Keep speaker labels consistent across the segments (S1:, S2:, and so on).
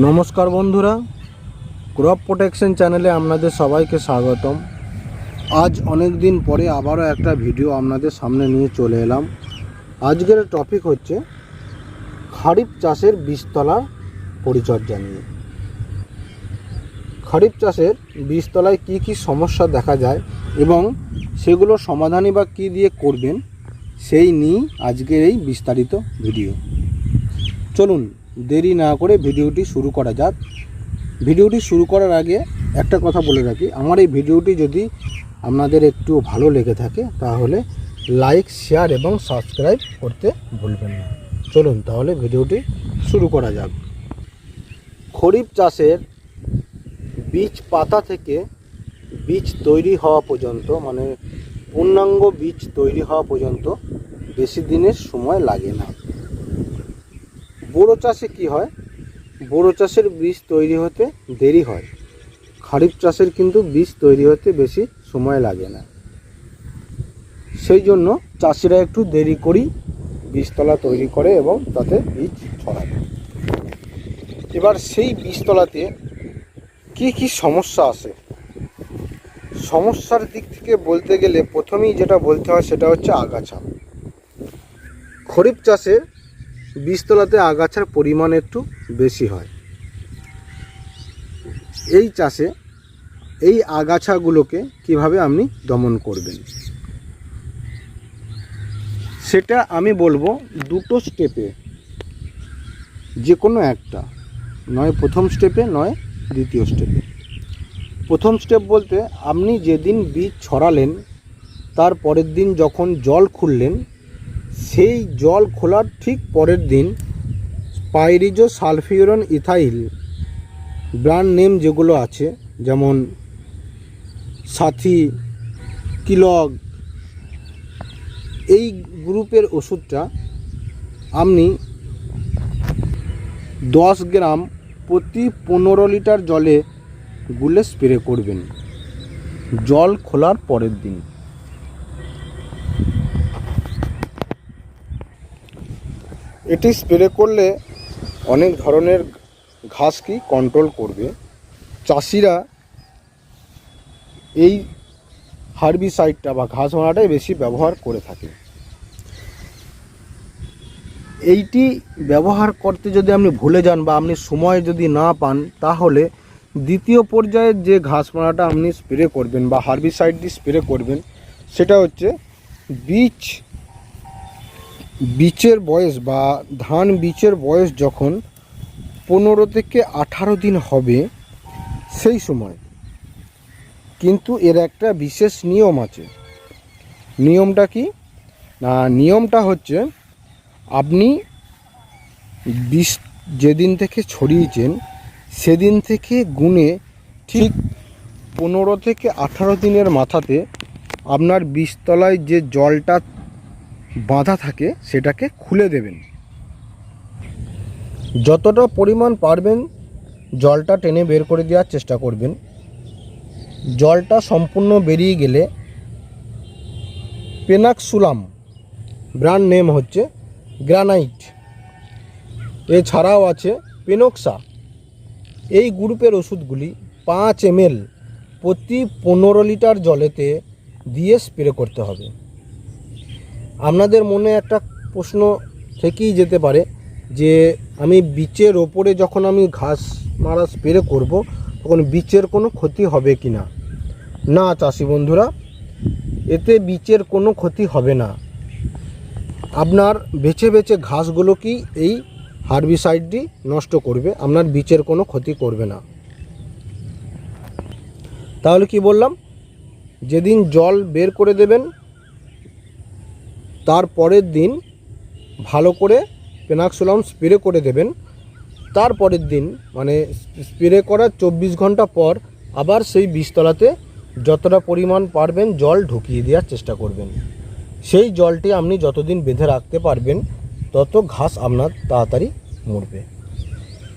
S1: নমস্কার বন্ধুরা crop protection চ্যানেলে আপনাদের সবাইকে স্বাগতম। আজ অনেক দিন পরে আবারও একটা ভিডিও আপনাদের সামনে নিয়ে চলে এলাম। আজকের টপিক হচ্ছে খারিফ চাষের বীজতলার পরিচর্যা নিয়ে। খারিফ চাষের বীজতলায় কি কি সমস্যা দেখা যায় এবং সেগুলোর সমাধানই বা কী দিয়ে করবেন, সেই নিয়ে আজকের এই বিস্তারিত ভিডিও চলুন দেরি না করে ভিডিওটি শুরু করা যাক। ভিডিওটি শুরু করার আগে একটা কথা বলে রাখি, আমার এই ভিডিওটি যদি আপনাদের একটু ভালো লেগে থাকে, তাহলে লাইক, শেয়ার এবং সাবস্ক্রাইব করতে ভুলবেন না। চলুন তাহলে ভিডিওটি শুরু করা যাক। খরিফ চাষের বীজ পাতা থেকে বীজ তৈরি হওয়া পর্যন্ত মানে পূর্ণাঙ্গ বীজ তৈরি হওয়া পর্যন্ত বেশি দিনের সময় লাগে না। বোরো চাষে কি হয়? বোরো চাষের বীজ তৈরি হতে দেরি হয়। খারিফ চাষের কিন্তু বীজ তৈরি হতে বেশি সময় লাগে না। সেই জন্য চাষিরা একটু দেরি করেই বীজতলা তৈরি করে এবং তাতে বীজ ছড়ায়। এবার সেই বীজতলাতে কি কি সমস্যা আসে সমস্যার দিক থেকে বলতে গেলে প্রথমেই যেটা বলতে হয় সেটা হচ্ছে আগাছা। খরিফ চাষে বীজতলাতে আগাছার পরিমাণ একটু বেশি হয়। এই চাষে এই আগাছাগুলোকে কীভাবে আপনি দমন করবেন? সেটা আমি বলব দুটো স্টেপে। যে কোনো একটা। নয় প্রথম স্টেপে, নয় দ্বিতীয় স্টেপে। প্রথম স্টেপ বলতে আপনি যেদিন বীজ ছড়ালেন, তার পরের দিন যখন জল খুললেন সেই জল খোলার ঠিক পরের দিন pyrazosulfuron ethyl brand name যেগুলো আছে, যেমন সাথী, কিলগ, এই গ্রুপের ওষুধটা আপনি দশ গ্রাম প্রতি পনেরো লিটার জলে গুলে স্প্রে করবেন। জল খোলার পরের দিন। এটি স্প্রে করলে অনেক ধরনের ঘাস কি কন্ট্রোল করবে। চাষিরা এই হার্বিসাইডটা বা ঘাস মারাটাই বেশি ব্যবহার করে থাকে। এইটি ব্যবহার করতে যদি আপনি ভুলে যান বা আপনি সময় যদি না পান, তাহলে দ্বিতীয় পর্যায়ের যে ঘাস মারাটা আপনি স্প্রে করবেন বা হার্বিসাইড দিয়ে স্প্রে করবেন, সেটা হচ্ছে বীজ বীচের বয়স বা ধান বীচের বয়স যখন পনেরো থেকে আঠারো দিন হবে, সেই সময়। কিন্তু এর একটা বিশেষ নিয়ম আছে। নিয়মটা কি? না, নিয়মটা হচ্ছে আপনি বিষ যেদিন থেকে ছড়িয়েছেন, সেদিন থেকে গুনে ঠিক পনেরো থেকে আঠারো দিনের মাথাতে আপনার বীজতলায় যে জলটা বাঁধা থাকে সেটাকে খুলে দেবেন। যতটা পরিমাণ পারবেন জলটা টেনে বের করে দেওয়ার চেষ্টা করবেন। জলটা সম্পূর্ণ বেরিয়ে গেলে পেনাক্সুলাম ব্র্যান্ড নেম হচ্ছে গ্রানাইট। এছাড়াও আছে পেনক্সা। এই গ্রুপের ওষুধগুলি পাঁচ এমএল প্রতি পনেরো লিটার জলেতে দিয়ে স্প্রে করতে হবে। আপনাদের মনে একটা প্রশ্ন থেকেই যেতে পারে যে আমি বিচের ওপরে যখন আমি ঘাস মারা স্প্রে করব, তখন বিচের কোনো ক্ষতি হবে কি না? না, চাষি বন্ধুরা, এতে বিচের কোনো ক্ষতি হবে না। আপনার বেছে বেছে ঘাসগুলোকেই এই হার্বিসাইডটি নষ্ট করবে? আপনার বিচের কোনো ক্ষতি করবে না। তাহলে কি বললাম? যেদিন জল বের করে দেবেন তার পরের দিন ভালো করে পেনাক্সুলাম স্প্রে করে দেবেন। তার পরের দিন মানে স্প্রে করার চব্বিশ ঘণ্টা পর আবার সেই বীজতলাতে যতটা পরিমাণ পারবেন জল ঢুকিয়ে দেওয়ার চেষ্টা করবেন। সেই জলটি আপনি যতদিন বেঁধে রাখতে পারবেন, তত ঘাস আপনার তাড়াতাড়ি মরবে।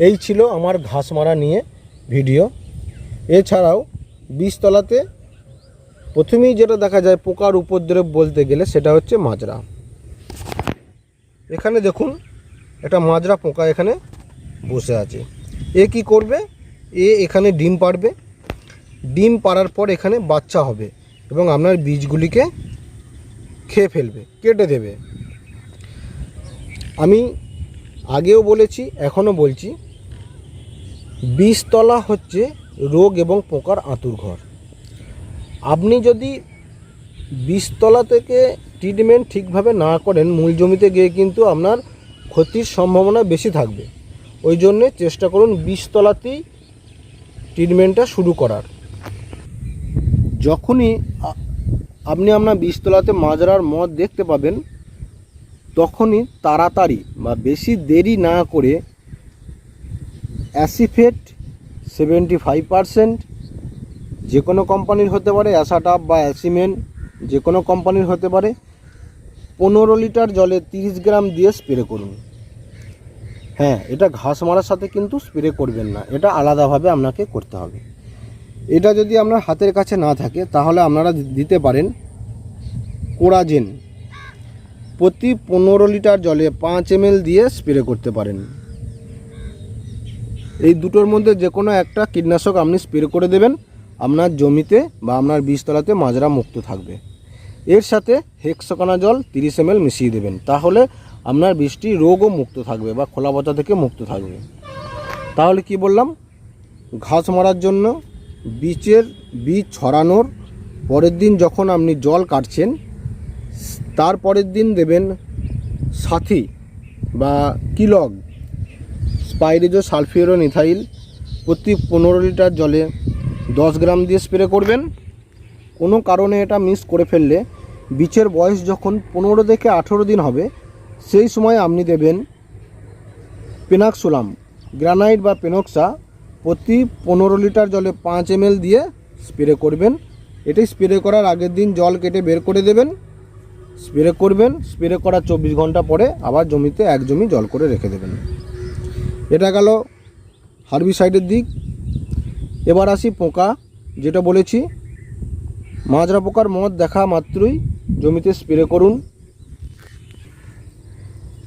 S1: এই ছিল আমার ঘাস মারা নিয়ে ভিডিও। এছাড়াও বীজতলাতে প্রথমেই যেটা দেখা যায় পোকার উপদ্রব বলতে গেলে সেটা হচ্ছে মাজরা। এখানে দেখুন, একটা মাজরা পোকা এখানে বসে আছে। এ কি করবে? এ এখানে ডিম পাড়বে। ডিম পাড়ার পর এখানে বাচ্চা হবে এবং আপনার বীজগুলিকে খেয়ে ফেলবে, কেটে দেবে। আমি আগেও বলেছি, এখনও বলছি, বীজতলা হচ্ছে রোগ এবং পোকার আঁতুর ঘর। আপনি যদি বীজতলা থেকে ট্রিটমেন্ট ঠিকভাবে না করেন, মূল জমিতে গিয়ে কিন্তু আপনার ক্ষতির সম্ভাবনা বেশি থাকবে। ওই জন্যে চেষ্টা করুন বীজতলাতেই ট্রিটমেন্টটা শুরু করার। যখনই আপনি আপনার বীজতলাতে মাজরার মদ দেখতে পাবেন, তখনই তাড়াতাড়ি বা বেশি দেরি না করে অ্যাসিফেট সেভেন্টি ফাইভ পারসেন্ট যে কোনো কোম্পানির হতে পারে অ্যাসাটাপ বা অ্যাসিমেন, যে কোনো কোম্পানির হতে পারে। পনেরো লিটার জলে তিরিশ গ্রাম দিয়ে স্প্রে করুন। হ্যাঁ এটা ঘাস মারার সাথে কিন্তু স্প্রে করবেন না। এটা আলাদাভাবে আপনাকে করতে হবে। এটা যদি আপনার হাতের কাছে না থাকে, তাহলে আপনারা দিতে পারেন কোরাজেন। প্রতি পনেরো লিটার জলে পাঁচ এম দিয়ে স্প্রে করতে পারেন। এই দুটোর মধ্যে যে কোনো একটা কীটনাশক আপনি স্প্রে করে দেবেন। আপনার জমিতে বা আপনার বীজতলাতে মাজরা মুক্ত থাকবে। এর সাথে হেক্সাকোনা জল তিরিশ এম মিশিয়ে দেবেন। তাহলে আপনার বীজটি রোগও মুক্ত থাকবে বা খোলা পচা থেকে মুক্ত থাকবে। তাহলে কি বললাম? ঘাস মারার জন্য বীজের বীজ ছড়ানোর পরের দিন যখন আপনি জল কাটছেন, তার পরের দিন দেবেন সাথী বা কিলগ। স্পাইরিজো সালফিউরো নিথাইল প্রতি পনেরো লিটার জলে দশ গ্রাম দিয়ে স্প্রে করবেন। কোনো কারণে এটা মিস করে ফেললে বীজের বয়স যখন পনেরো থেকে আঠেরো দিন হবে, সেই সময় আপনি দেবেন পেনাক্সোলাম গ্রানাইট বা পেনক্সা প্রতি পনেরো লিটার জলে পাঁচ এম দিয়ে স্প্রে করবেন। এটি স্প্রে করার আগের দিন জল কেটে বের করে দেবেন। স্প্রে করবেন স্প্রে করার চব্বিশ ঘণ্টা পরে আবার জমিতে এক জমি জল করে রেখে দেবেন। এটা গেল হার্বিসাইডের দিক। এবার আসি পোকা, যেটা বলেছি। মাজরা পোকার মদ দেখা মাত্রই। জমিতে স্প্রে করুন।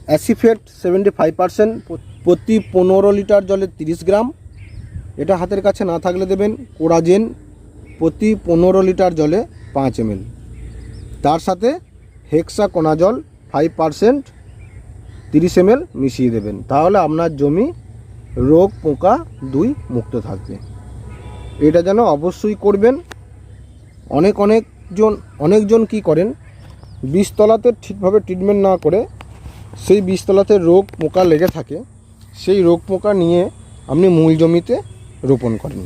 S1: অ্যাসিফেট সেভেন্টি ফাইভ পার্সেন্ট প্রতি পনেরো লিটার জলে তিরিশ গ্রাম। এটা হাতের কাছে না থাকলে দেবেন, কোরাজেন, প্রতি পনেরো লিটার জলে পাঁচ এম তার সাথে হেক্সা কোনাজল ফাইভ পার্সেন্ট তিরিশ এম মিশিয়ে দেবেন। তাহলে আপনার জমি রোগ, পোকা দুই মুক্ত থাকবে। এটা যেন অবশ্যই করবেন। অনেক অনেকজন অনেকজন কি করেন, বীজতলাতে ঠিকভাবে ট্রিটমেন্ট না করে সেই বীজতলাতে রোগ পোকা লেগে থাকে, সেই রোগ পোকা নিয়ে আপনি মূল জমিতে রোপণ করেন।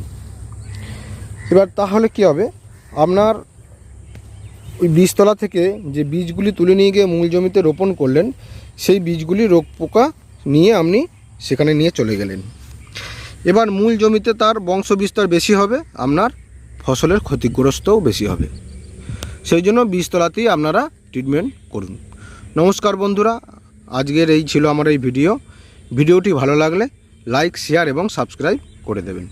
S1: এবার তাহলে কি হবে? আপনার ওই বীজতলা থেকে যে বীজগুলি তুলে নিয়ে গিয়ে মূল জমিতে রোপণ করলেন, সেই বীজগুলি রোগ পোকা নিয়ে আপনি সেখানে নিয়ে চলে গেলেন। এবার মূল জমিতে তার বংশ বিস্তার বেশি হবে, আপনার ফসলের ক্ষতিগ্রস্তও বেশি হবে। সেই জন্য বীজতলাতেই আপনারা ট্রিটমেন্ট করুন। নমস্কার বন্ধুরা, আজকের এই ছিল আমার এই ভিডিও। ভিডিওটি ভালো লাগলে লাইক শেয়ার এবং সাবস্ক্রাইব করে দেবেন।